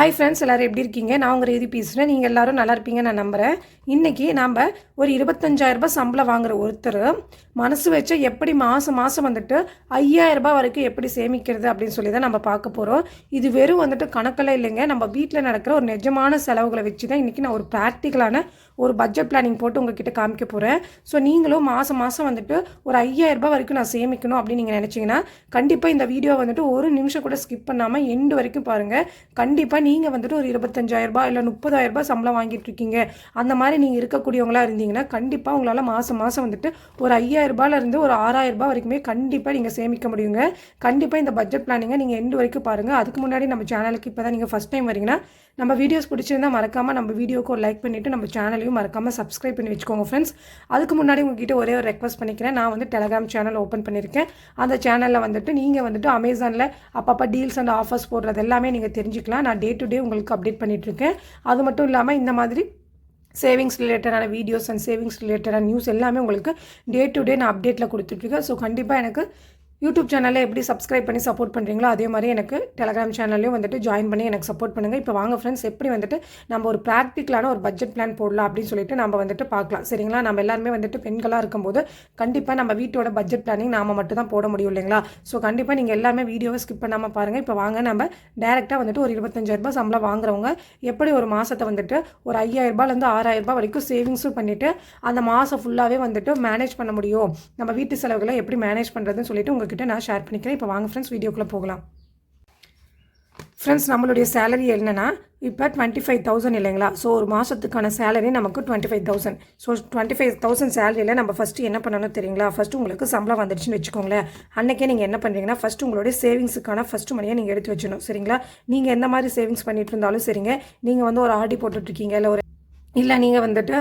Hi friends எல்லோரும் எப்படி இருக்கீங்க? நான் உங்கள் ரீதி பேசுகிறேன் நீங்கள் எல்லாரும் நல்லா இருப்பீங்கன்னு நான் நம்புகிறேன் இன்றைக்கி நாம் ஒரு இருபத்தஞ்சாயிரரூபா சம்பளம் வாங்குகிற ஒருத்தர் மனசு வச்சு எப்படி மாதம் மாதம் வந்துட்டு ஐயாயிரரூபா வரைக்கும் எப்படி சேமிக்கிறது அப்படின்னு சொல்லி தான் நம்ம பார்க்க போகிறோம் இது வெறும் வந்துட்டு கணக்கில் இல்லைங்க. நம்ம வீட்டில் நடக்கிற ஒரு நிஜமான செலவுகளை வச்சு தான் இன்றைக்கி நான் ஒரு ப்ராக்டிக்கலான ஒரு பட்ஜெட் பிளானிங் போட்டு உங்ககிட்ட காமிக்க போகிறேன் ஸோ நீங்களும் மாதம் மாதம் வந்துட்டு ஒரு ஐயாயிரரூபா வரைக்கும் நான் சேமிக்கணும் அப்படின்னு நீங்கள் நினச்சிங்கன்னா கண்டிப்பாக இந்த வீடியோ வந்துட்டு ஒரு நிமிஷம் கூட ஸ்கிப் பண்ணாமல் எண்டு வரைக்கும் பாருங்கள் கண்டிப்பாக நீங்கள் வந்துட்டு ஒரு இருபத்தஞ்சாயிரரூபா இல்லை முப்பதாயிரரூபா சம்பளம் வாங்கிட்டு இருக்கீங்க. அந்த மாதிரி நீங்கள் இருக்கக்கூடியவங்களா இருந்தீங்கன்னா கண்டிப்பாக உங்களால் மாதம் மாதம் வந்துட்டு ஒரு ஐயாயிரரூபாலேருந்து ஒரு ஆறாயிரரூபா வரைக்குமே கண்டிப்பாக நீங்கள் சேமிக்க முடியுங்க. கண்டிப்பாக இந்த பட்ஜெட் பிளானிங்கை நீங்கள் எண்டு வரைக்கும் பாருங்கள் அதுக்கு முன்னாடி நம்ம சேனலுக்கு இப்போ தான் நீங்கள் ஃபஸ்ட் டைம் வரீங்கன்னா நம்ம வீடியோஸ் பிடிச்சிருந்தா மறக்காமல் நம்ம வீடியோக்கு ஒரு லைக் பண்ணிவிட்டு நம்ம சேனலையும் மறக்காமல் சப்ஸ்கிரைப் பண்ணி வச்சுக்கோங்க ஃப்ரெண்ட்ஸ் அதுக்கு முன்னாடி உங்ககிட்ட ஒரே ஒரு ரெக்வஸ்ட் பண்ணிக்கிறேன். நான் வந்து டெலகிராம் சேனல் ஓப்பன் பண்ணியிருக்கேன். அந்த சேனலில் வந்துட்டு நீங்கள் வந்துட்டு அமேசானில் அப்பப்போ டீல்ஸ் அண்ட் ஆஃபர்ஸ் போடுறது எல்லாமே நீங்கள் தெரிஞ்சுக்கலாம். நான் டே டு டே உங்களுக்கு அப்டேட் பண்ணிகிட்ருக்கேன் அது மட்டும் இல்லாமல் இந்த மாதிரி சேவிங்ஸ் ரிலேட்டடான வீடியோஸ் அண்ட் சேவிங்ஸ் ரிலேட்டடான நியூஸ் எல்லாமே உங்களுக்கு டே டு டே நான் அப்டேட்டில் கொடுத்துட்ருக்கேன் ஸோ கண்டிப்பாக எனக்கு யூடியூப் சேனலில் எப்படி சப்ஸ்கிரைப் பண்ணி சப்போர்ட் பண்ணுறீங்களோ அதே மாதிரி எனக்கு டெலகிராம் சேனல்லையும் வந்துட்டு ஜாயின் பண்ணி எனக்கு சப்போர்ட் பண்ணுங்கள் இப்போ வாங்க ஃப்ரெண்ட்ஸ் எப்படி வந்துட்டு நம்ம ஒரு ப்ராக்டிக்கலான ஒரு பட்ஜெட் பிளான் போடலாம் அப்படின்னு சொல்லிட்டு நம்ம வந்துட்டு பார்க்கலாம். சரிங்களா? நம்ம எல்லாருமே வந்துட்டு பெண்களாக இருக்கும்போது கண்டிப்பாக நம்ம வீட்டோட பட்ஜெட் பிளானிங் நாம மட்டும் தான் போட முடியும் இல்லைங்களா? ஸோ கண்டிப்பாக நீங்கள் எல்லாமே வீடியோவை ஸ்கிப் பண்ணாமல் பாருங்கள் இப்போ வாங்க நம்ம டேரெக்டாக வந்துட்டு ஒரு இருபத்தஞ்சாயிரரூபா சம்பளம் வாங்குறவங்க எப்படி ஒரு மாதத்தை வந்துட்டு ஒரு ஐயாயிரரூபாலேருந்து ஆறாயிரரூபா வரைக்கும் சேவிங்ஸும் பண்ணிவிட்டு அந்த மாதம் ஃபுல்லாகவே வந்துட்டு மேனேஜ் பண்ண முடியும்? நம்ம வீட்டு செலவுகளை எப்படி மேனேஜ் பண்ணுறதுன்னு சொல்லிட்டு உங்ககிட்ட நான் ஷேர் பண்ணிக்கிறேன். இப்போ வாங்க ஃப்ரெண்ட்ஸ் வீடியோக்குள்ளே போகலாம். ஃப்ரெண்ட்ஸ் நம்மளுடைய சேலரி என்னென்னா இப்போ டுவெண்ட்டி ஃபைவ் தௌசண்ட் இல்லைங்களா? ஸோ ஒரு மாதத்துக்கான சேலரி நமக்கு twenty five thousand so twenty five thousand சேலரியில் நம்ம ஃபஸ்ட்டு என்ன பண்ணணும் தெரியுங்களா? ஃபஸ்ட்டு உங்களுக்கு சம்பளம் வந்துடுச்சுன்னு வச்சுக்கோங்களேன். அன்றைக்கே நீங்கள் என்ன பண்ணுறீங்கன்னா ஃபஸ்ட்டு உங்களுடைய சேவிங்ஸுக்கான ஃபஸ்ட்டு மணியை நீங்கள் எடுத்து வச்சிடணும். சரிங்களா? நீங்கள் எந்த மாதிரி சேவிங்ஸ் பண்ணிட்டு இருந்தாலும் சரிங்க. நீங்கள் வந்து ஒரு ஆர்டி போட்டுட்ருக்கீங்க இல்லை ஒரு இல்லை நீங்கள் வந்துட்டு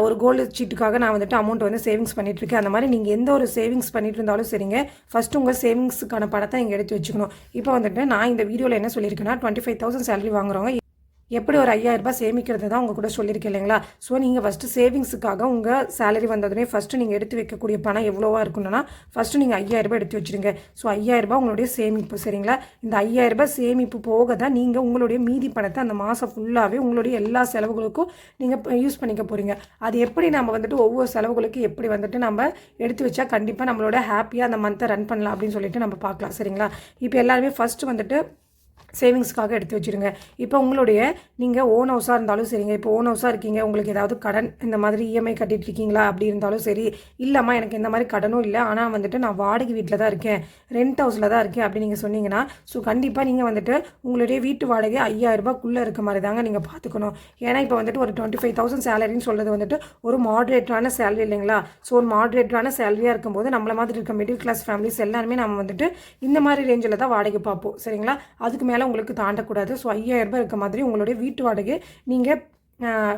ஒரு கோல்டு சீட்டுக்காக நான் வந்துட்டு அமௌண்ட் வந்து சேவிங்ஸ் பண்ணிகிட்ருக்கேன் அந்த மாதிரி நீங்கள் எந்த ஒரு சேவிங்ஸ் பண்ணிட்டு இருந்தாலும் சரிங்க ஃபஸ்ட்டு உங்கள் சேவிங்ஸுக்கான பணத்தை இங்கே எடுத்து வச்சுக்கணும். இப்போ வந்துட்டு நான் இந்த வீடியோவில் என்ன சொல்லியிருக்கேன்னா டுவெண்ட்டி ஃபைவ் தௌசண்ட் சேலரி வாங்குறவங்க எப்படி ஒரு ஐயாயிரம் ரூபாய் சேமிக்கிறது தான் உங்கள் கூட சொல்லியிருக்கேன் இல்லைங்களா? ஸோ நீங்கள் ஃபஸ்ட்டு சேவிங்ஸுக்காக உங்கள் சேலரி வந்ததுமே ஃபஸ்ட்டு நீங்கள் எடுத்து வைக்கக்கூடிய பணம் எவ்வளோவா இருக்கணும்னா ஃபஸ்ட்டு நீங்கள் ஐயாயிரம் ரூபாய் எடுத்து வச்சுருங்க. ஸோ ஐயாயிரரூபா உங்களுடைய சேமிப்பு சரிங்களா? இந்த ஐயாயிரரூபா சேமிப்பு போக தான் நீங்கள் உங்களுடைய மீதி பணத்தை அந்த மாதம் ஃபுல்லாகவே உங்களுடைய எல்லா செலவுகளுக்கும் நீங்கள் யூஸ் பண்ணிக்க போகிறீங்க அது எப்படி நம்ம வந்துட்டு ஒவ்வொரு செலவுகளுக்கு எப்படி வந்துட்டு நம்ம எடுத்து வச்சா கண்டிப்பாக நம்மளோட ஹாப்பியாக அந்த மந்த்தை ரன் பண்ணலாம் அப்படின்னு சொல்லிட்டு நம்ம பார்க்கலாம் சரிங்களா? இப்போ எல்லாருமே ஃபஸ்ட்டு வந்துட்டு சேவிங்ஸ்க்காக எடுத்து வச்சுருங்க. இப்போ உங்களுடைய நீங்கள் ஓன் ஹவுஸாக இருந்தாலும் சரிங்க. இப்போ ஓன் ஹவுஸாக இருக்கீங்க உங்களுக்கு ஏதாவது கடன் இந்த மாதிரி இஎம்ஐ கட்டிட்டு இருக்கீங்களா அப்படி இருந்தாலும் சரி. இல்லைம்மா எனக்கு இந்த மாதிரி கடனும் இல்லை. ஆனால் வந்துட்டு நான் வாடகை வீட்டில் தான் இருக்கேன். ரெண்ட் ஹவுஸில் தான் இருக்கேன் அப்படி நீங்கள் சொன்னீங்கன்னா ஸோ கண்டிப்பாக நீங்கள் வந்துட்டு உங்களுடைய வீட்டு வாடகை ஐயாயிரரூபாக்குள்ளே இருக்க மாதிரி தாங்க நீங்கள் பார்த்துக்கணும் ஏன்னா இப்போ வந்துட்டு ஒரு டுவெண்ட்டி ஃபைவ் தௌசண்ட் சேலரின்னு சொல்கிறது வந்துட்டு ஒரு மாடரேட்டரான சேலரி இல்லைங்களா? ஸோ ஒரு மாட்ரேட்டான சேலரியாக இருக்கும்போது நம்மள மாதிரி இருக்க மிடில் கிளாஸ் ஃபேமிலிஸ் எல்லாருமே நம்ம வந்துட்டு இந்த மாதிரி ரேஞ்சில் தான் வாடகை பார்ப்போம். சரிங்களா? அதுக்கு மேலே உங்களுக்கு தாண்டக்கூடாது. ஸோ ஐயாயிரம் ரூபாய் இருக்க மாதிரி உங்களுடைய வீட்டு வாடகை நீங்கள்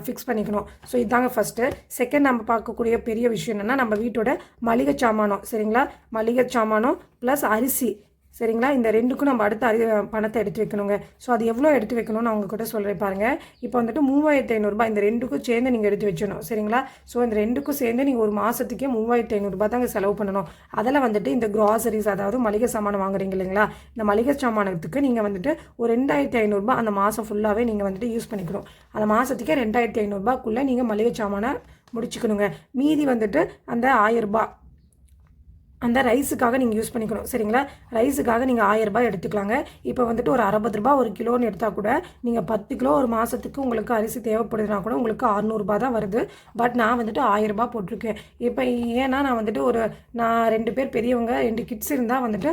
ஃபிக்ஸ் பண்ணிக்கணும். ஸோ இதாங்க ஃபஸ்ட்டு செகண்ட் நம்ம பார்க்கக்கூடிய பெரிய விஷயம் என்னென்னா நம்ம வீட்டோட மளிகை சாமானம். சரிங்களா? மளிகை சாமானம் ப்ளஸ் அரிசி. சரிங்களா? இந்த ரெண்டுக்கும் நம்ம அடுத்த அறி பணத்தை எடுத்து வைக்கணுங்க. ஸோ அது எவ்வளோ எடுத்து வைக்கணும்னு அவங்க கூட சொல்கிறேன் பாருங்கள் இப்போ வந்துட்டு மூவாயிரத்து ஐநூறுரூபா இந்த ரெண்டுக்கும் சேர்ந்து நீங்கள் எடுத்து வச்சணும் சரிங்களா? ஸோ இந்த ரெண்டுக்கும் சேர்ந்து நீங்கள் ஒரு மாதத்துக்கே மூவாயிரத்து ஐநூறுரூபா தாங்க செலவு பண்ணணும். அதில் வந்துட்டு இந்த க்ராசரிஸ் அதாவது மளிகை சாமானம் வாங்குறீங்க இல்லைங்களா? இந்த மளிகை சாமானத்துக்கு நீங்கள் வந்துட்டு ஒரு ரெண்டாயிரத்தி ஐநூறுரூபா அந்த மாதம் ஃபுல்லாகவே நீங்கள் வந்துட்டு யூஸ் பண்ணிக்கணும். அந்த மாதத்துக்கே ரெண்டாயிரத்தி ஐநூறுரூபாக்குள்ளே நீங்கள் மளிகை சாமானை முடிச்சுக்கணுங்க. மீதி வந்துட்டு அந்த ஆயிரரூபா அந்த ரைஸுக்காக நீங்கள் யூஸ் பண்ணிக்கணும். சரிங்களா? ரைஸுக்காக நீங்கள் ஆயிரம் ரூபாய் எடுத்துக்கலாங்க. இப்போ வந்துட்டு ஒரு அறுபது ரூபாய் ஒரு கிலோன்னு எடுத்தால் கூட நீங்கள் பத்து கிலோ ஒரு மாதத்துக்கு உங்களுக்கு அரிசி தேவைப்படுதுன்னா கூட உங்களுக்கு அறநூறுபா தான் வருது. பட் நான் வந்துட்டு ஆயிரம் ரூபாய் போட்டிருக்கேன். இப்போ ஏன்னா நான் வந்துட்டு ஒரு நான் ரெண்டு பேர் பெரியவங்க ரெண்டு கிட்ஸ் இருந்தால் வந்துட்டு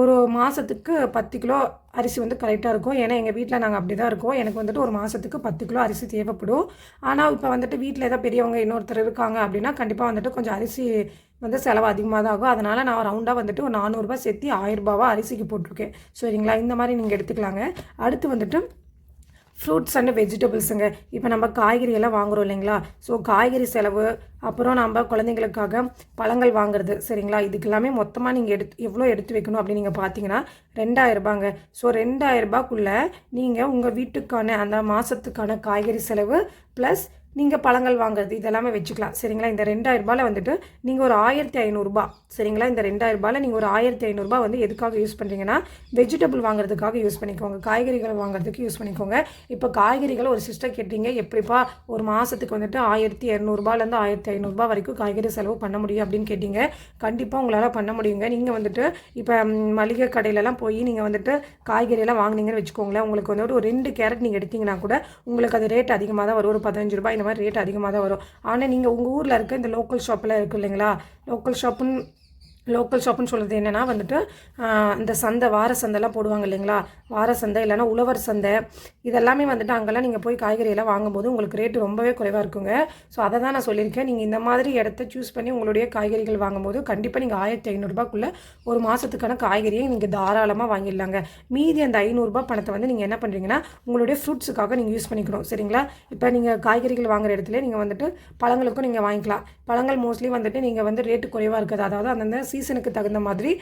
ஒரு மாதத்துக்கு பத்து கிலோ அரிசி வந்து கரெக்டாக இருக்கும். ஏன்னா எங்கள் வீட்டில் நாங்கள் அப்படி தான் இருக்கோம். எனக்கு வந்துட்டு ஒரு மாதத்துக்கு பத்து கிலோ அரிசி தேவைப்படும். ஆனால் இப்போ வந்துட்டு வீட்டில் ஏதாவது பெரியவங்க இன்னொருத்தர் இருக்காங்க அப்படின்னா கண்டிப்பாக வந்துட்டு கொஞ்சம் அரிசி வந்து செலவு அதிகமாக தான் ஆகும். அதனால் நான் ரவுண்டாக வந்துட்டு ஒரு நானூறுரூபா சேர்த்து ஆயிரரூபாவாக அரிசிக்கு போட்டிருக்கேன். சரிங்களா? இந்த மாதிரி நீங்கள் எடுத்துக்கலாங்க. அடுத்து வந்துட்டு ஃப்ரூட்ஸ் அண்ட் வெஜிடபிள்ஸுங்க இப்போ நம்ம காய்கறி எல்லாம் வாங்குறோம் இல்லைங்களா? ஸோ காய்கறி செலவு அப்புறம் நம்ம குழந்தைங்களுக்காக பழங்கள் வாங்குறது சரிங்களா? இதுக்கு எல்லாமே மொத்தமாக நீங்கள் எடுத்து எவ்வளோ எடுத்து வைக்கணும் அப்படின்னு நீங்கள் பார்த்தீங்கன்னா ரெண்டாயிரரூபாங்க ஸோ ரெண்டாயிரரூபாக்குள்ளே நீங்கள் உங்கள் வீட்டுக்கான அந்த மாதத்துக்கான காய்கறி செலவு ப்ளஸ் நீங்கள் பழங்கள் வாங்குறது இதெல்லாமே வச்சுக்கலாம். சரிங்களா? இந்த ரெண்டாயிரரூபாவில் வந்துட்டு நீங்கள் ஒரு ஆயிரத்தி ஐநூறுரூபா சரிங்களா? இந்த ரெண்டாயிரரூபாவில் நீங்கள் ஒரு ஆயிரத்தி ஐநூறுரூபா வந்து எதுக்காக யூஸ் பண்ணுறீங்கன்னா வெஜிடபிள் வாங்குறதுக்காக யூஸ் பண்ணிக்கோங்க. காய்கறிகள் வாங்குறதுக்கு யூஸ் பண்ணிக்கோங்க. இப்போ காய்கறிகளை ஒரு சிஸ்டர் கேட்டீங்க எப்படிப்பா ஒரு மாதத்துக்கு வந்துட்டு ஆயிரத்தி இரநூறுபாலேருந்து ஆயிரத்தி ஐநூறுரூபா வரைக்கும் காய்கறி செலவு பண்ண முடியும் அப்படின்னு கேட்டிங்க. கண்டிப்பாக உங்களால் பண்ண முடியுங்க. நீங்கள் வந்துட்டு இப்போ மளிகை கடையிலலாம் போய் நீங்கள் வந்துட்டு காய்கறியெல்லாம் வாங்குனீங்கன்னு வச்சுக்கோங்களேன். உங்களுக்கு வந்துட்டு ஒரு ரெண்டு கேரட் நீங்கள் எடுத்தீங்கன்னா கூட உங்களுக்கு அது ரேட் அதிகமாக தான் வரும். ஒரு பதினஞ்சு ரூபாய் இந்த மாதிரி ரேட் அதிகமாக தான் வரும். ஆனால் நீங்கள் உங்கள் ஊரில் இருக்க இந்த லோக்கல் ஷாப்பில் இருக்கு இல்லைங்களா? லோக்கல் ஷாப்புன்னு லோக்கல் ஷாப்புன்னு சொல்கிறது என்னென்னா வந்துட்டு இந்த சந்தை வார சந்தைலாம் போடுவாங்க இல்லைங்களா? வார சந்தை இல்லைன்னா உழவர் சந்தை இதெல்லாமே வந்துட்டு அங்கெல்லாம் நீங்கள் போய் காய்கறியெல்லாம் வாங்கும்போது உங்களுக்கு ரேட்டு ரொம்பவே குறைவாக இருக்குங்க. ஸோ அதை தான் நான் சொல்லியிருக்கேன். நீங்கள் இந்த மாதிரி இடத்த சூஸ் பண்ணி உங்களுடைய காய்கறிகள் வாங்கும்போது கண்டிப்பாக நீங்கள் ஆயிரத்தி ஐநூறுரூபாக்குள்ளே ஒரு மாதத்துக்கான காய்கறியை நீங்கள் தாராளமாக வாங்கிடலாங்க. மீதி அந்த ஐநூறுரூபா பணத்தை வந்து நீங்கள் என்ன பண்ணுறீங்கன்னா உங்களுடைய ஃப்ரூட்ஸுக்காக நீங்கள் யூஸ் பண்ணிக்கணும். சரிங்களா? இப்போ நீங்கள் காய்கறிகள் வாங்குகிற இடத்துல நீங்கள் வந்துட்டு பழங்களுக்கும் நீங்கள் வாங்கிக்கலாம். பழங்கள் மோஸ்ட்லி வந்துட்டு நீங்கள் வந்து ரேட்டு குறைவாக இருக்குது அதாவது அந்தந்த சீசனுக்கு தகுந்த மாதிரி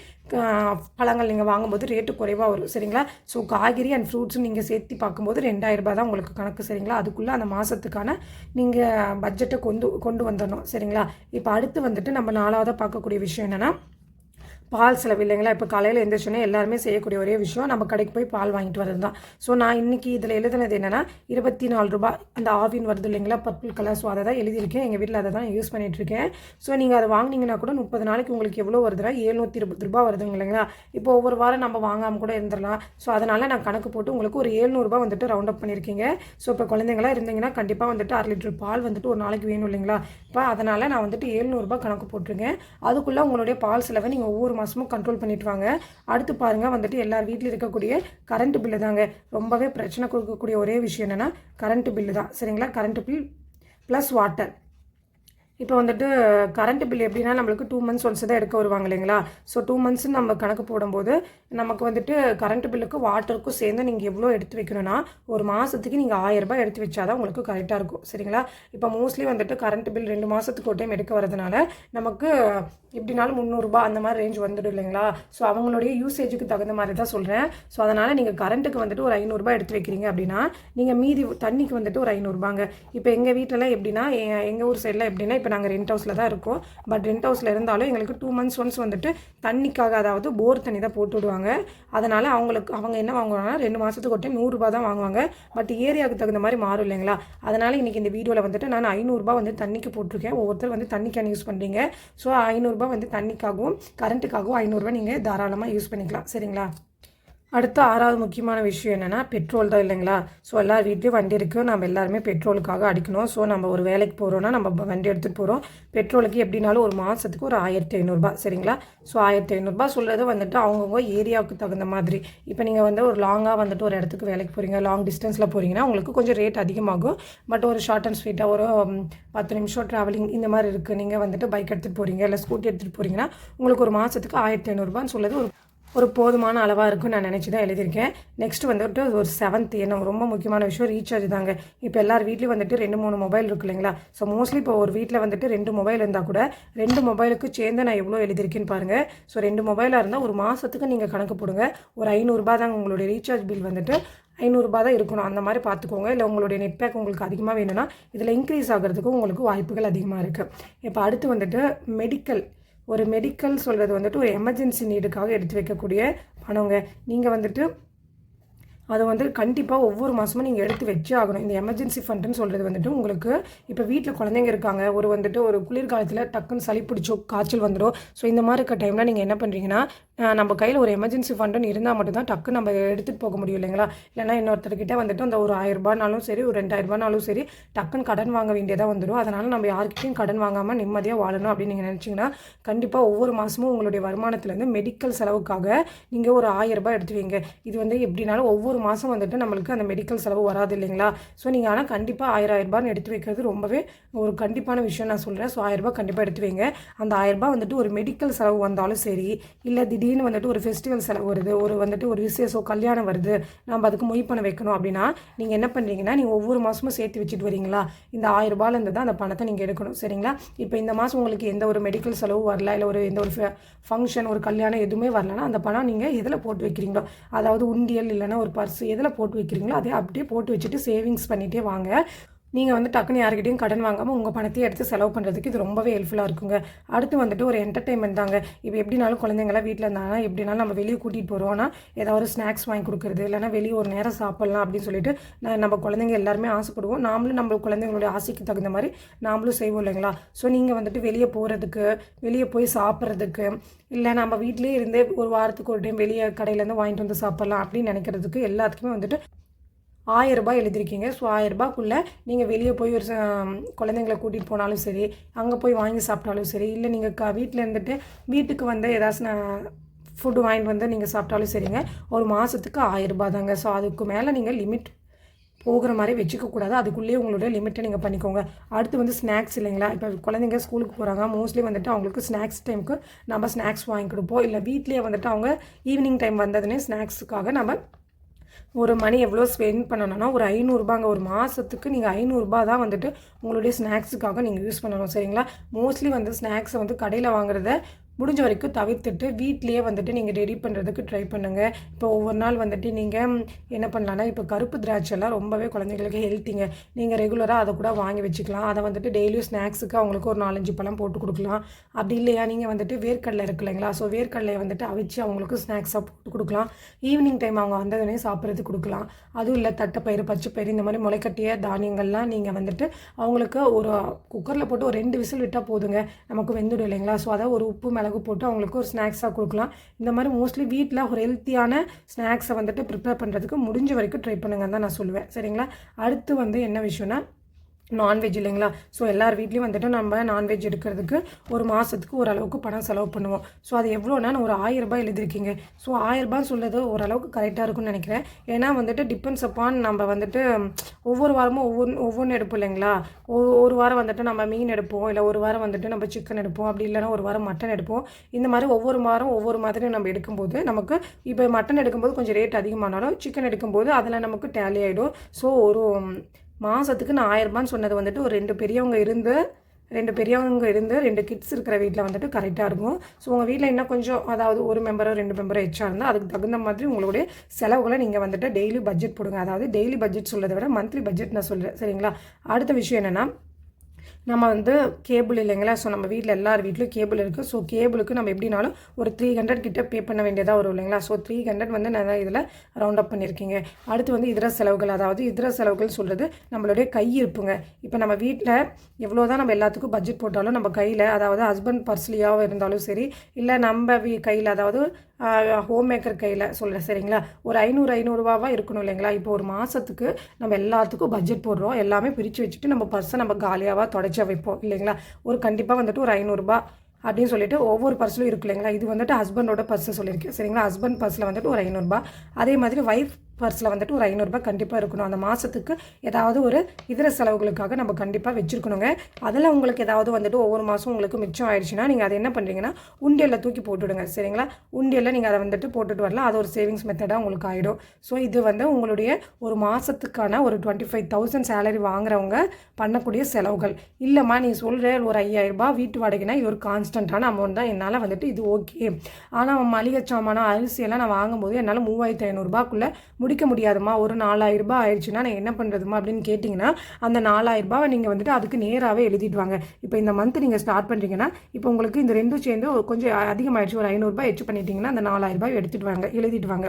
பழங்கள் நீங்கள் வாங்கும்போது ரேட்டு குறைவாக வரும். சரிங்களா? ஸோ காய்கறி அண்ட் ஃப்ரூட்ஸும் நீங்கள் சேர்த்து பார்க்கும்போது ரெண்டாயிரம் ரூபாய் தான் உங்களுக்கு கணக்கு சரிங்களா? அதுக்குள்ளே அந்த மாதத்துக்கான நீங்கள் பட்ஜெட்டை கொண்டு கொண்டு வந்துடணும் சரிங்களா? இப்போ அடுத்து வந்துட்டு நம்ம நாலாவதாக பார்க்கக்கூடிய விஷயம் என்னென்னா பால் செலவு இல்லைங்களா இப்போ காலையில் எழுந்திரிச்சோன்னே எல்லாருமே செய்யக்கூடிய ஒரே விஷயம் நம்ம கடைக்கு போய் பால் வாங்கிட்டு வரது தான் ஸோ நான் இன்னைக்கு இதில் எழுதுனது என்னென்னா இருபத்தி நாலு ரூபாய் அந்த ஆவின் வருது இல்லைங்களா? பர்பிள் கலர் ஸோ அதை தான் எழுதியிருக்கேன். எங்கள் வீட்டில் அதை தான் யூஸ் பண்ணிகிட்ருக்கேன் இருக்கேன். ஸோ நீங்கள் அதை வாங்குனீங்கன்னா கூட முப்பது நாளைக்கு உங்களுக்கு எவ்வளோ வருதுன்னா ஏழ்நூற்றி இருபது ரூபா வருதுங்க இல்லைங்களா? இப்போ ஒவ்வொரு வாரம் நம்ம வாங்காமல் கூட இருந்துடலாம். ஸோ அதனால் நான் கணக்கு போட்டு உங்களுக்கு ஒரு ஏழ்நூறுபா வந்துட்டு ரவுண்ட் அப் பண்ணியிருக்கீங்க. ஸோ இப்போ குழந்தைங்களாம் இருந்தீங்கன்னா கண்டிப்பாக வந்துட்டு அரை லிட்டர் பால் வந்துட்டு ஒரு நாளைக்கு வேணும் இல்லைங்களா? இப்போ அதனால் நான் வந்துட்டு ஏழ்நூறுபா கணக்கு போட்டிருக்கேன். அதுக்குள்ளே உங்களுடைய பால் செலவை நீங்கள் ஒவ்வொரு மாதமும் கண்ட்ரோல் பண்ணிட்டு வாங்க அடுத்து பாருங்கள் வந்துட்டு எல்லார் வீட்டில் இருக்கக்கூடிய கரண்ட் பில்லு தாங்க. ரொம்பவே பிரச்சனை கொடுக்கக்கூடிய ஒரே விஷயம் என்னென்னா கரண்ட் பில்லு தான். சரிங்களா? கரண்ட் பில் ப்ளஸ் வாட்டர் இப்போ வந்துட்டு கரண்ட் பில் எப்படின்னா நம்மளுக்கு டூ மந்த்ஸ் ஒன்ஸ் தான் எடுக்க வருவாங்க இல்லைங்களா? ஸோ டூ மந்த்ஸ் நம்ம கணக்கு போடும்போது நமக்கு வந்துட்டு கரண்ட் பில்லுக்கு வாட்டருக்கும் சேர்ந்து நீங்கள் எவ்வளோ எடுத்து வைக்கணும்னா ஒரு மாதத்துக்கு நீங்கள் ஆயிரரூபா எடுத்து எடுத்து வச்சாதான் உங்களுக்கு கரெக்டாக இருக்கும். சரிங்களா? இப்போ மோஸ்ட்லி வந்துட்டு கரண்ட் பில் ரெண்டு மாதத்துக்கு ஒரு டைம் எடுக்க வரதுனால நமக்கு எப்படினாலும் முந்நூறுரூபா அந்த மாதிரி ரேஞ்ச் வந்துடும் இல்லைங்களா? ஸோ அவங்களுடைய யூசேஜுக்கு தகுந்த மாதிரி தான் சொல்கிறேன் ஸோ அதனால் நீங்கள் கரண்ட்டுக்கு வந்துட்டு ஒரு ஐநூறுரூபா எடுத்து வைக்கிறீங்க அப்படின்னா நீங்கள் மீதி தண்ணிக்கு வந்துட்டு ஒரு ஐநூறுரூபாங்க இப்போ எங்கள் வீட்டிலலாம் எப்படின்னா எங்கள் ஊர் சைடில் எப்படின்னா இப்போ நாங்கள் ரெண்ட் ஹவுஸில் தான் இருக்கோம். பட் ரெண்ட் ஹவுஸில் இருந்தாலும் எங்களுக்கு டூ மந்த்ஸ் ஒன்ஸ் வந்துட்டு தண்ணிக்காக அதாவது போர் தண்ணி தான் போட்டு விடுவாங்க. அதனால் அவங்களுக்கு அவங்க என்ன வாங்குவாங்கன்னா ரெண்டு மாதத்துக்கு ஒரு நூறுரூபா தான் வாங்குவாங்க. பட் ஏரியாவுக்கு தகுந்த மாதிரி மாறும் இல்லைங்களா? அதனால் இன்றைக்கி இந்த வீடியோவில் வந்துட்டு நான் ஐநூறுரூபா வந்து தண்ணிக்கு போட்டிருக்கேன். ஒவ்வொருத்தர் வந்து தண்ணி கேன் யூஸ் பண்ணுறீங்க ஸோ ஐநூறுரூபா வந்து தண்ணிக்காகவும் கரண்ட்டுக்காகவும் ஐநூறுரூவா நீங்கள் தாராளமாக யூஸ் பண்ணிக்கலாம். சரிங்களா? அடுத்த ஆறாவது முக்கியமான விஷயம் என்னென்னா பெட்ரோல் தான் இல்லைங்களா? ஸோ எல்லார் வீட்லேயும் வண்டி இருக்குது நம்ம எல்லாருமே பெட்ரோலுக்காக அடிக்கணும். ஸோ நம்ம ஒரு வேலைக்கு போகிறோன்னா நம்ம வண்டி எடுத்துகிட்டு போகிறோம் பெட்ரோலுக்கு எப்படினாலும் ஒரு மாதத்துக்கு ஒரு ஆயிரத்தி ஐநூறுரூபா சரிங்களா? ஸோ ஆயிரத்தி ஐநூறுரூபா சொல்கிறது வந்துட்டு அவங்கவுங்க ஏரியாவுக்கு தகுந்த மாதிரி. இப்போ நீங்கள் வந்து ஒரு லாங்காக வந்துட்டு ஒரு இடத்துக்கு வேலைக்கு போகிறீங்க லாங் டிஸ்டன்ஸில் போகிறீங்கன்னா உங்களுக்கு கொஞ்சம் ரேட் அதிகமாகும். பட் ஒரு ஷார்ட் அண்ட் ஸ்வீட்டாக ஒரு பத்து நிமிஷம் ட்ராவலிங் இந்த மாதிரி இருக்குது நீங்கள் வந்துட்டு பைக் எடுத்துகிட்டு போகிறீங்க இல்லை ஸ்கூட்டி எடுத்துகிட்டு போகிறீங்கன்னா உங்களுக்கு ஒரு மாதத்துக்கு ஆயிரத்தி ஐநூறுரூபான்னு சொல்லுறது ஒரு ஒரு போதுமான அளவாக இருக்கும்னு நான் நினச்சி தான் எழுதியிருக்கேன். நெக்ஸ்ட் வந்துட்டு ஒரு செவன்த் என்ன ரொம்ப முக்கியமான விஷயம் ரீசார்ஜ் தாங்க. இப்போ எல்லார் வீட்லேயும் வந்துட்டு ரெண்டு மூணு மொபைல் இருக்கு இல்லைங்களா? ஸோ மோஸ்ட்லி இப்போ ஒரு வீட்டில் வந்துட்டு ரெண்டு மொபைல் இருந்தால் கூட ரெண்டு மொபைலுக்கு சேர்ந்து நான் எவ்வளோ எழுதியிருக்கேன்னு பாருங்கள் ஸோ ரெண்டு மொபைலாக இருந்தால் ஒரு மாதத்துக்கு நீங்கள் கணக்கு போடுங்க. ஒரு ஐநூறுரூபா தாங்க உங்களுடைய ரீசார்ஜ் பில் வந்துட்டு. ஐநூறுரூபா தான் இருக்கணும். அந்த மாதிரி பார்த்துக்கோங்க. இல்லை உங்களுடைய நெட் பேக் உங்களுக்கு அதிகமாக வேணும்னா இதில் இன்க்ரீஸ் ஆகிறதுக்கு உங்களுக்கு வாய்ப்புகள் அதிகமாக இருக்குது இப்போ அடுத்து வந்துட்டு மெடிக்கல் ஒரு மெடிக்கல் சொல்கிறது வந்துட்டு ஒரு எமர்ஜென்சி நீடுக்காக எடுத்து வைக்கக்கூடிய பணங்க. நீங்கள் வந்துட்டு அதை வந்து கண்டிப்பாக ஒவ்வொரு மாதமும் நீங்கள் எடுத்து வச்சே ஆகணும். இந்த எமர்ஜென்சி ஃபண்டுன்னு சொல்கிறது வந்துட்டு உங்களுக்கு இப்போ வீட்டில் குழந்தைங்க இருக்காங்க. ஒரு வந்துட்டு ஒரு குளிர்காலத்தில் டக்குன்னு சளி பிடிச்சோ காய்ச்சல் வந்துடும் ஸோ இந்த மாதிரி இருக்க டைமில் நீங்கள் என்ன பண்ணுறீங்கன்னா நம்ம கையில் ஒரு எமர்ஜென்சி ஃபண்டுன்னு இருந்தால் மட்டும்தான் டக்கு நம்ம எடுத்துகிட்டு போக முடியும் இல்லைங்களா? இல்லைன்னா இன்னொருத்தர்கிட்ட வந்துட்டு அந்த ஒரு ஆயிரரூபானாலும் சரி ஒரு ரெண்டாயிரரூபானாலும் சரி டக்குன்னு கடன் வாங்க வேண்டியதாக வந்துடும் அதனால் நம்ம யார்கிட்டையும் கடன் வாங்காமல் நிம்மதியாக வாழணும் அப்படின்னு நீங்கள் நினச்சிங்கன்னா கண்டிப்பாக ஒவ்வொரு மாதமும் உங்களுடைய வருமானத்துலேருந்து மெடிக்கல் செலவுக்காக நீங்கள் ஒரு ஆயிரரூபா எடுத்து வைங்க. இது வந்து எப்படினாலும் ஒவ்வொரு மாதம் வந்துட்டு நம்மளுக்கு அந்த மெடிக்கல் செலவு வராது இல்லைங்களா? ஸோ நீங்கள் ஆனால் கண்டிப்பாக ஆயிரம் ஆயிரரூபான்னு எடுத்து வைக்கிறது ரொம்பவே ஒரு கண்டிப்பான விஷயம் நான் சொல்கிறேன் ஸோ ஆயிரம் ரூபாய் கண்டிப்பாக எடுத்து வைங்க. அந்த ஆயிரம் ரூபாய் வந்துட்டு ஒரு மெடிக்கல் செலவு வந்தாலும் சரி இல்லை திடீர்னு வந்துட்டு ஒரு ஃபெஸ்டிவல் செலவு வருது ஒரு வந்துட்டு ஒரு விசேஷம் கல்யாணம் வருது நம்ம அதுக்கு மொய் பண்ண வைக்கணும் அப்படின்னா நீங்கள் என்ன பண்ணுறீங்கன்னா நீங்கள் ஒவ்வொரு மாதமும் சேர்த்து வச்சுட்டு வரீங்களா? இந்த ஆயிரம் ரூபாயிலேருந்து தான் அந்த பணத்தை நீங்கள் எடுக்கணும் சரிங்களா? இப்போ இந்த மாதம் உங்களுக்கு எந்த ஒரு மெடிக்கல் செலவும் வரல இல்லை ஒரு எந்த ஒரு ஃபங்க்ஷன் ஒரு கல்யாணம் எதுவுமே வரலன்னா அந்த பணம் நீங்கள் எதில் போட்டு வைக்கிறீங்களோ அதாவது உண்டியல் இல்லைன்னா ஒரு பர்ஸ் எதில் போட்டு வைக்கிறீங்களோ அதே அப்படியே போட்டு வச்சுட்டு சேவிங்ஸ் பண்ணிகிட்டே வாங்க. நீங்கள் வந்து டக்குன்னு யார்கிட்டயும் கடன் வாங்காமல் உங்கள் பணத்தையே எடுத்து செலவு பண்ணுறதுக்கு இது ரொம்பவே ஹெல்ப்ஃபுல்லாக இருக்குங்க. அடுத்து வந்துட்டு ஒரு என்டர்டைன்மெண்ட் தாங்க. இப்போ எப்படினாலும் குழந்தைங்களாம் வீட்டில் இருந்தாங்கன்னா எப்படினாலும் நம்ம வெளியே கூட்டிகிட்டு போகிறோம்னா ஏதாவது ஸ்நாக்ஸ் வாங்கி கொடுக்குறது இல்லைனா வெளியே ஒரு நேரம் சாப்பிட்லாம் அப்படின்னு சொல்லிட்டு நம்ம குழந்தைங்க எல்லாருமே ஆசைப்படுவோம். நாமளும் நம்ம குழந்தைங்களுடைய ஆசைக்கு தகுந்த மாதிரி நாமளும் செய்வோம் இல்லைங்களா? ஸோ நீங்கள் வந்துட்டு வெளியே போகிறதுக்கு வெளியே போய் சாப்பிட்றதுக்கு இல்லை நம்ம வீட்டிலேயே இருந்தே ஒரு வாரத்துக்கு ஒரு டைம் வெளியே கடையிலேருந்து வாங்கிட்டு வந்து சாப்பிட்லாம் அப்படின்னு நினைக்கிறதுக்கு எல்லாத்துக்குமே வந்துட்டு ஆயிரம் ரூபாய் எழுதிருக்கீங்க ஸோ ஆயிரம் ரூபாய்க்குள்ளே நீங்கள் வெளியே போய் ஒரு குழந்தைங்களை குழந்தைங்கள கூட்டிகிட்டு போனாலும் சரி அங்கே போய் வாங்கி சாப்பிட்டாலும் சரி இல்லை நீங்கள் க வீட்டில் இருந்துட்டு வீட்டுக்கு வந்து ஏதாச்சும் ஃபுட்டு வாங்கிட்டு வந்து நீங்கள் சாப்பிட்டாலும் சரிங்க ஒரு மாதத்துக்கு ஆயிரம் ரூபாய் தாங்க. ஸோ அதுக்கு மேலே நீங்கள் லிமிட் போகிற மாதிரி வச்சுக்க கூடாது. அதுக்குள்ளேயே உங்களுடைய லிமிட்டை நீங்கள் பண்ணிக்கோங்க. அடுத்து வந்து ஸ்நாக்ஸ் இல்லைங்களா? இப்போ குழந்தைங்க ஸ்கூலுக்கு போகிறாங்க மோஸ்ட்லி வந்துட்டு அவங்களுக்கு ஸ்நாக்ஸ் டைமுக்கு நம்ம ஸ்நாக்ஸ் வாங்கி கொடுப்போம். இல்லை வீட்லேயே வந்துட்டு அவங்க ஈவினிங் டைம் வந்ததுனே ஸ்நாக்ஸுக்காக நம்ம ஒரு மணி எவ்வளோ ஸ்பெண்ட் பண்ணணும்னா ஒரு ஐநூறுரூபாங்க ஒரு மாதத்துக்கு நீங்கள் ஐநூறுரூபா தான் வந்துட்டு உங்களுடைய ஸ்நாக்ஸுக்காக நீங்கள் யூஸ் பண்ணணும். சரிங்களா? மோஸ்ட்லி வந்து ஸ்நாக்ஸை வந்து கடையில் வாங்குறத முடிஞ்ச வரைக்கும் தவிர்த்துட்டு வீட்லேயே வந்துட்டு நீங்கள் ரெடி பண்ணுறதுக்கு ட்ரை பண்ணுங்கள் இப்போ ஒவ்வொரு நாள் வந்துட்டு நீங்கள் என்ன பண்ணலான்னா இப்போ கருப்பு திராட்சைலாம் ரொம்பவே குழந்தைங்களுக்கு ஹெல்த்திங்க நீங்கள் ரெகுலராக அதை கூட வாங்கி வச்சுக்கலாம். அதை வந்துட்டு டெய்லியும் ஸ்நாக்ஸுக்கு அவங்களுக்கு ஒரு நாலஞ்சு பழம் போட்டு கொடுக்கலாம். அப்படி இல்லையா நீங்கள் வந்துட்டு வேர்க்கடலை இருக்கு இல்லைங்களா? ஸோ வேர்க்கடலையை வந்துட்டு அவிச்சு அவங்களுக்கு ஸ்நாக்ஸாக போட்டு கொடுக்கலாம். ஈவினிங் டைம் அவங்க வந்ததுனே சாப்பிட்றதுக்கு கொடுக்கலாம். அதுவும் இல்லை தட்டைப்பயிறு பச்சைப்பயிறு இந்த மாதிரி முளைக்கட்டிய தானியங்கள்லாம் நீங்கள் வந்துட்டு அவங்களுக்கு ஒரு குக்கரில் போட்டு ஒரு ரெண்டு விசில் விட்டால் போதுங்க. நமக்கு வெந்துடும் இல்லைங்களா? ஸோ அதை ஒரு உப்பு மிளகு போட்டு அவங்களுக்கு ஒரு ஸ்நாக்ஸாக கொடுக்கலாம். இந்த மாதிரி மோஸ்ட்லி வீட்டில் ஒரு ஹெல்த்தியான ஸ்நாக்ஸை வந்துட்டு ப்ரிப்பேர் பண்ணுறதுக்கு முடிஞ்ச வரைக்கும் ட்ரை பண்ணுங்கன்னு தான் நான் சொல்லுவேன். சரிங்களா? அடுத்து வந்து என்ன விஷயம்னா நான்வெஜ் இல்லைங்களா? ஸோ எல்லார் வீட்லேயும் வந்துட்டு நம்ம நான்வெஜ் எடுக்கிறதுக்கு ஒரு மாதத்துக்கு ஓரளவுக்கு பணம் செலவு பண்ணுவோம். ஸோ அது எவ்வளோனா நான் ஒரு ஆயிரம் ரூபாய் எழுதிருக்கீங்க ஸோ ஆயிரம் ரூபாய் ஓரளவுக்கு கரெக்டாக இருக்கும்னு நினைக்கிறேன். ஏன்னா வந்துட்டு டிபெண்ட்ஸ் அப்பான் நம்ம வந்துட்டு ஒவ்வொரு வாரமும் ஒவ்வொன்று ஒவ்வொன்று எடுப்போம் இல்லைங்களா? ஒரு ஒரு வாரம் வந்துட்டு நம்ம மீன் எடுப்போம். இல்லை ஒரு வாரம் வந்துட்டு நம்ம சிக்கன் எடுப்போம். அப்படி இல்லைன்னா ஒரு வாரம் மட்டன் எடுப்போம். இந்த மாதிரி ஒவ்வொரு வாரம் ஒவ்வொரு மாதிரி நம்ம எடுக்கும்போது நமக்கு இப்போ மட்டன் எடுக்கும்போது கொஞ்சம் ரேட் அதிகமானாலும் சிக்கன் எடுக்கும்போது அதில் நமக்கு டேலி ஆகிடும் ஸோ ஒரு மாதத்துக்கு நான் ஆயிரம் ரூபான்னு சொன்னது வந்துட்டு ஒரு ரெண்டு பெரியவங்க இருந்து ரெண்டு பெரியவங்க இருந்து ரெண்டு கிட்ஸ் இருக்கிற வீட்டில் வந்துட்டு கரெக்டாக இருக்கும். ஸோ உங்கள் வீட்டில் இன்னும் கொஞ்சம் அதாவது ஒரு மெம்பரோ ரெண்டு மெம்பரோ எச்சா இருந்தால் அதுக்கு தகுந்த மாதிரி உங்களுடைய செலவுகளை நீங்கள் வந்துட்டு டெய்லி பட்ஜெட் போடுங்க. அதாவது டெய்லி பட்ஜெட் சொல்கிறத விட மந்த்லி பட்ஜெட் நான் சொல்கிறேன் சரிங்களா? அடுத்த விஷயம் என்னென்னா நம்ம வந்து கேபிள் இல்லைங்களா? ஸோ நம்ம வீட்டில் எல்லார் வீட்லையும் கேபிள் இருக்குது ஸோ கேபிளுக்கு நம்ம எப்படினாலும் ஒரு த்ரீ ஹண்ட்ரட் கிட்ட பே பண்ண வேண்டியதாக வரும் இல்லைங்களா? ஸோ த்ரீ ஹண்ட்ரட் வந்து நான் இதில் ரவுண்ட் அப் பண்ணியிருக்கீங்க. அடுத்து வந்து இதர செலவுகள் அதாவது இதர செலவுகள் சொல்கிறது நம்மளுடைய கை இருப்புங்க. இப்போ நம்ம வீட்டில் எவ்வளோ தான் நம்ம எல்லாத்துக்கும் பட்ஜெட் போட்டாலும் நம்ம கையில் அதாவது ஹஸ்பண்ட் பர்ஸ்லியாக இருந்தாலும் சரி இல்லை நம்ம வீ கையில் அதாவது ஹோம் மேக்கர் கையில் சொல்கிறேன் சரிங்களா? ஒரு ஐநூறு ஐநூறுரூவாவாக இருக்கணும் இல்லைங்களா? இப்போ ஒரு மாதத்துக்கு நம்ம எல்லாத்துக்கும் பட்ஜெட் போடுறோம். எல்லாமே பிரித்து வச்சுட்டு நம்ம பர்ஸை நம்ம காலியாவாக தொடச்சி வைப்போம் இல்லைங்களா? ஒரு கண்டிப்பாக வந்துட்டு ஒரு ஐநூறுரூபா அப்படின்னு சொல்லிட்டு ஒவ்வொரு பர்ஸ்லையும் இருக்கு இல்லைங்களா? இது வந்துட்டு ஹஸ்பண்டோட பர்ஸை சொல்லியிருக்கேன் சரிங்களா? ஹஸ்பண்ட் பர்ஸில் வந்துட்டு ஒரு ஐநூறுரூபா அதே மாதிரி ஒய்ஃப் பர்ஸில் வந்துட்டு ஒரு ஐநூறுரூபா கண்டிப்பாக இருக்கணும். அந்த மாதத்துக்கு ஏதாவது ஒரு இதர செலவுகளுக்காக நம்ம கண்டிப்பாக வச்சுருக்கணுங்க. அதில் உங்களுக்கு ஏதாவது வந்துட்டு ஒவ்வொரு மாதம் உங்களுக்கு மிச்சம் ஆயிடுச்சுன்னா நீங்கள் அதை என்ன பண்ணுறீங்கன்னா உண்டியலில் தூக்கி போட்டுவிடுங்க சரிங்களா? உண்டியலில் நீங்கள் அதை வந்துட்டு போட்டுட்டு வரலாம். அது ஒரு சேவிங்ஸ் மெத்தடாக உங்களுக்கு ஆகிடும் ஸோ இது வந்து உங்களுடைய ஒரு மாதத்துக்கான ஒரு டுவெண்ட்டி ஃபைவ் தௌசண்ட் சேலரி வாங்குறவங்க பண்ணக்கூடிய செலவுகள். இல்லைம்மா நீ சொல்கிற ஒரு ஐயாயிரரூபா வீட்டு வாடகைனா இது ஒரு கான்ஸ்டண்ட்டான அமௌண்ட் தான். என்னால் வந்துட்டு இது ஓகே ஆனால் மளிகை சாமான அரிசியெல்லாம் நான் வாங்கும்போது என்னால் மூவாயிரத்து ஐநூறுரூபாக்குள்ளே முடிக்க முடியாதுமா ஒரு நாலாயிரம் ரூபாய் ஆயிடுச்சுன்னா நான் என்ன பண்ணுறதுமா அப்படின்னு கேட்டிங்கன்னா அந்த நாலாயிரரூபாவை நீங்கள் வந்துட்டு அதுக்கு நேராகவே எழுதிட்டு வாங்க. இப்போ இந்த மந்த் நீங்கள் ஸ்டார்ட் பண்ணுறீங்கன்னா இப்போ உங்களுக்கு இந்த ரெண்டும் சேர்ந்து கொஞ்சம் அதிகமாகிடுச்சு ஒரு ஐநூறுரூபா எச்சு பண்ணிட்டீங்கன்னா அந்த நாலாயிரம் ரூபாய் எடுத்துட்டு வாங்க எழுதிட்டு வாங்க.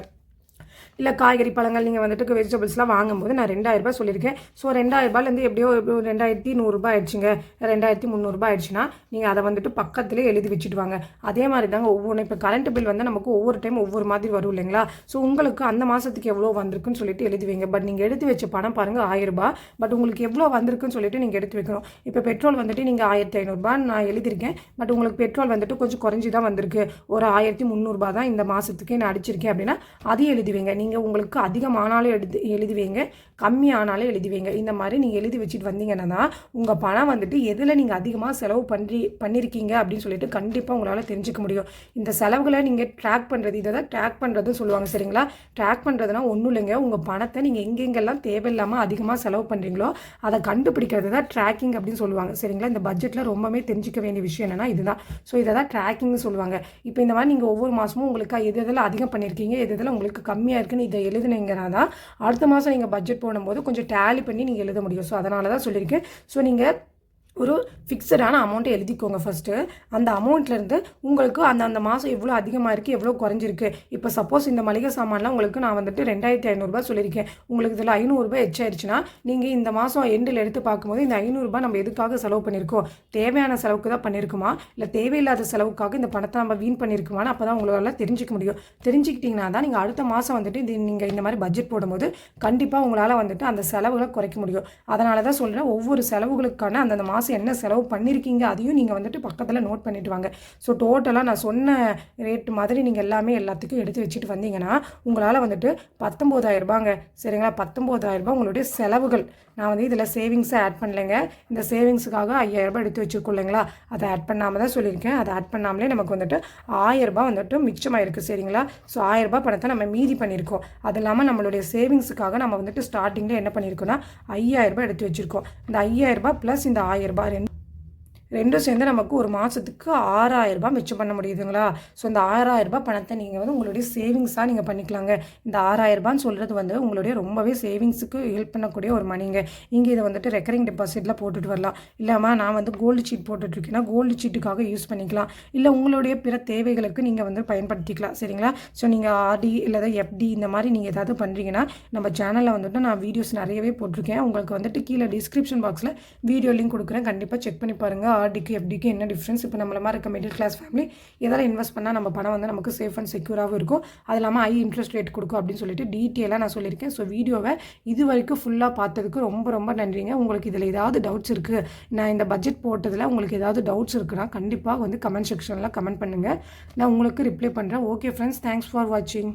இல்லை காய்கறி பழங்கள் நீங்கள் வந்துட்டு வெஜிடபிள்ஸ்லாம் வாங்கும்போது நான் ரெண்டாயிரம் ரூபாய் சொல்லியிருக்கேன். ஸோ ரெண்டாயிரரூபாலேருந்து எப்படியோ எப்படியோ ரெண்டாயிரத்தி நூறுரூபா ஆயிடுச்சுங்க. ரெண்டாயிரத்தி முந்நூறுரூபா ஆயிடுச்சுன்னா நீங்கள் அதை வந்துட்டு பக்கத்துலேயே எழுதி வச்சுட்டு வாங்க அதே மாதிரி தாங்க ஒவ்வொன்று இப்போ கரண்ட் பில் வந்து நமக்கு ஒவ்வொரு டைம் ஒவ்வொரு மாதிரி வரும் இல்லைங்களா? ஸோ உங்களுக்கு அந்த மாதத்துக்கு எவ்வளோ வந்திருக்குன்னு சொல்லிட்டு எழுதி வைங்க. பட் நீங்கள் எடுத்து வச்ச பணம் பாருங்கள் ஆயிரம் ரூபாய். பட் உங்களுக்கு எவ்வளோ வந்திருக்குன்னு சொல்லிட்டு நீங்கள் எடுத்து வைக்கணும். இப்போ பெட்ரோல் வந்துட்டு நீங்கள் ஆயிரத்தி ஐநூறுரூபா நான் எழுதியிருக்கேன். பட் உங்களுக்கு பெட்ரோல் வந்துட்டு கொஞ்சம் குறைஞ்சி தான் வந்திருக்கு. ஒரு ஆயிரத்தி முந்நூறுபா தான் இந்த மாதத்துக்கு நான் அடிச்சிருக்கேன் அப்படின்னா அதையும் எழுதி வைங்க. நீங்கள் உங்களுக்கு அதிகமானாலும் எழுது எழுதி வைங்க கம்மி எழுதி வைங்க இந்த மாதிரி நீங்கள் எழுதி வச்சுட்டு வந்தீங்கன்னா தான் உங்கள் பணம் வந்துட்டு எதில் நீங்கள் அதிகமாக செலவு பண்ணி பண்ணியிருக்கீங்க அப்படின்னு சொல்லிட்டு கண்டிப்பாக உங்களால் தெரிஞ்சுக்க முடியும். இந்த செலவுகளை நீங்கள் ட்ராக் பண்ணுறது இதை தான் ட்ராக் பண்ணுறதுன்னு சொல்லுவாங்க சரிங்களா? ட்ராக் பண்ணுறதுனா ஒன்றும் இல்லைங்க. உங்கள் பணத்தை நீங்கள் எங்கெங்கெல்லாம் தேவையில்லாமல் அதிகமாக செலவு பண்ணுறீங்களோ அதை கண்டுபிடிக்கிறது தான் ட்ராக்கிங் அப்படின்னு சொல்லுவாங்க சரிங்களா? இந்த பட்ஜெட்டில் ரொம்பவே தெரிஞ்சிக்க வேண்டிய விஷயம் என்னென்னா இதுதான். ஸோ இதை தான் ட்ராக்கிங்னு சொல்லுவாங்க. இப்போ இந்த மாதிரி நீங்கள் ஒவ்வொரு மாதமும் உங்களுக்கு எது எதில் அதிகம் பண்ணியிருக்கீங்க எது எதில் உங்களுக்கு கம்மியாக இருக்குது இருக்குன்னு இதை எழுதுனீங்கன்னா தான் அடுத்த மாதம் நீங்கள் பட்ஜெட் போடும்போது கொஞ்சம் டேலி பண்ணி நீங்கள் எழுத முடியும். ஸோ அதனால தான் சொல்லியிருக்கேன். ஸோ நீங்கள் ஒரு ஃபிக்ஸடான அமௌண்ட்டை எழுதிக்கோங்க ஃபஸ்ட்டு அந்த அமௌண்ட்லேருந்து உங்களுக்கு அந்த அந்த மாதம் எவ்வளோ அதிகமாக இருக்குது எவ்வளோ குறைஞ்சிருக்கு. இப்போ சப்போஸ் இந்த மளிகை சாமான்லாம் உங்களுக்கு நான் வந்துட்டு ரெண்டாயிரத்தி ஐநூறுரூபா சொல்லியிருக்கேன். உங்களுக்கு இதில் ஐநூறுரூபா எச்சாயிருச்சுன்னா நீங்கள் இந்த மாதம் எண்டில் எடுத்து பார்க்கும்போது இந்த ஐநூறுரூபா நம்ம எதுக்காக செலவு பண்ணியிருக்கோம்? தேவையான செலவுக்கு தான் பண்ணியிருக்குமா? இல்லை தேவையில்லாத செலவுக்காக இந்த பணத்தை நம்ம வீண் பண்ணியிருக்குமான்னு அப்போ தான் உங்களால் தெரிஞ்சுக்க முடியும். தெரிஞ்சுக்கிட்டிங்கன்னா தான் நீங்கள் அடுத்த மாதம் வந்துட்டு இது நீங்கள் இந்த மாதிரி பட்ஜெட் போடும்போது கண்டிப்பாக உங்களால் வந்துட்டு அந்த செலவுகளை குறைக்க முடியும். அதனால தான் சொல்கிறேன் ஒவ்வொரு செலவுகளுக்கான அந்தந்த மாதம் என்ன செலவு பண்ணியிருக்கீங்க அதையும் நீங்கள் வந்துட்டு பக்கத்தில் நோட் பண்ணிட்டு வாங்க. ஸோ டோட்டலாக நான் சொன்ன ரேட் மாதிரி நீங்கள் எல்லாமே எல்லாத்துக்கும் எடுத்து வச்சுட்டு வந்தீங்கன்னா உங்களால் வந்துட்டு பத்தொம்போதாயிரரூபாங்க சரிங்களா? பத்தொம்போதாயிரரூபா ரூபாய் உங்களுடைய செலவுகள். நான் வந்து இதில் சேவிங்ஸை ஆட் பண்ணலைங்க. இந்த சேவிங்ஸுக்காக ஐயாயிரம் ரூபாய் எடுத்து வச்சுருக்கோம் இல்லைங்களா அதை ஆட் பண்ணாமல் தான் சொல்லியிருக்கேன். அதை ஆட் பண்ணாமலே நமக்கு வந்துட்டு ஆயரரூபா வந்துட்டு வந்துட்டு மிச்சமாயிருக்கு சரிங்களா? ஸோ ஆயரரூபா பணத்தை நம்ம மீதி பண்ணியிருக்கோம். அது இல்லாமல் நம்மளுடைய சேவிங்ஸுக்காக நம்ம வந்துட்டு ஸ்டார்டிங்கில் என்ன பண்ணியிருக்கோன்னா ஐயாயிரரூபா எடுத்து வச்சுருக்கோம். இந்த ஐயாயிரம் ப்ளஸ் இந்த ஆயிரரூபா ரெண்டு ரெண்டும் சேர்ந்து நமக்கு ஒரு மாதத்துக்கு ஆறாயிரரூபா மிச்சம் பண்ண முடியுதுங்களா? ஸோ இந்த ஆறாயிரரூபா பணத்தை நீங்கள் வந்து உங்களுடைய சேவிங்ஸாக நீங்கள் பண்ணிக்கலாங்க. இந்த ஆறாயிரரூபான்னு சொல்கிறது வந்து உங்களுடைய ரொம்பவே சேவிங்ஸுக்கு ஹெல்ப் பண்ணக்கூடிய ஒரு மணிங்க இங்கே இதை வந்துட்டு ரெக்கரிங் டெபாசிட்டில் போட்டுட்டு வரலாம். இல்லாமல் நான் வந்து கோல்டு சீட் போட்டுட்ருக்கேன்னா கோல்டு சீட்டுக்காக யூஸ் பண்ணிக்கலாம். இல்லை உங்களுடைய பிற தேவைகளுக்கு நீங்கள் வந்து பயன்படுத்திக்கலாம். சரிங்களா? ஸோ நீங்கள் ஆர்டி இல்லை எஃப்டி இந்த மாதிரி நீங்கள் ஏதாவது பண்ணுறீங்கன்னா நம்ம சேனலில் வந்துட்டு நான் வீடியோஸ் நிறையவே போட்டிருக்கேன். உங்களுக்கு வந்துட்டு கீழே டிஸ்கிரிப்ஷன் பாக்ஸில் வீடியோ லிங்க் கொடுக்குறேன். கண்டிப்பாக செக் பண்ணி பாருங்கள் ஆர்டிக்கு எஃப்டிக்கு என்ன டிஃப்ரென்ஸ் இப்போ நம்மள மாதிரி இருக்க மிடில் கிளாஸ் ஃபேமிலி எதாவது இன்வெஸ்ட் பண்ணால் நம்ம பணம் வந்து நமக்கு சேஃப் அண்ட் செக்யூராகவும் இருக்கும். அது இல்லாமல் ஹை இன்ட்ரெஸ்ட் ரேட் கொடுக்கும் அப்படின்னு சொல்லிட்டு டீட்டெயிலாக நான் சொல்லியிருக்கேன். ஸோ வீடியோவை இது வரைக்கும் ஃபுல்லாக பார்த்ததுக்கு ரொம்ப ரொம்ப நன்றிங்க. உங்களுக்கு இதில் ஏதாவது டவுட்ஸ் இருக்குது நான் இந்த பட்ஜெட் போட்டதில் உங்களுக்கு ஏதாவது டவுட்ஸ் இருக்குன்னா கண்டிப்பாக வந்து கமெண்ட் செக்ஷனில் கமெண்ட் பண்ணுங்கள் நான் உங்களுக்கு ரிப்ளை பண்ணுறேன் ஓகே ஃப்ரெண்ட்ஸ் தேங்க்ஸ் ஃபார் வாட்சிங்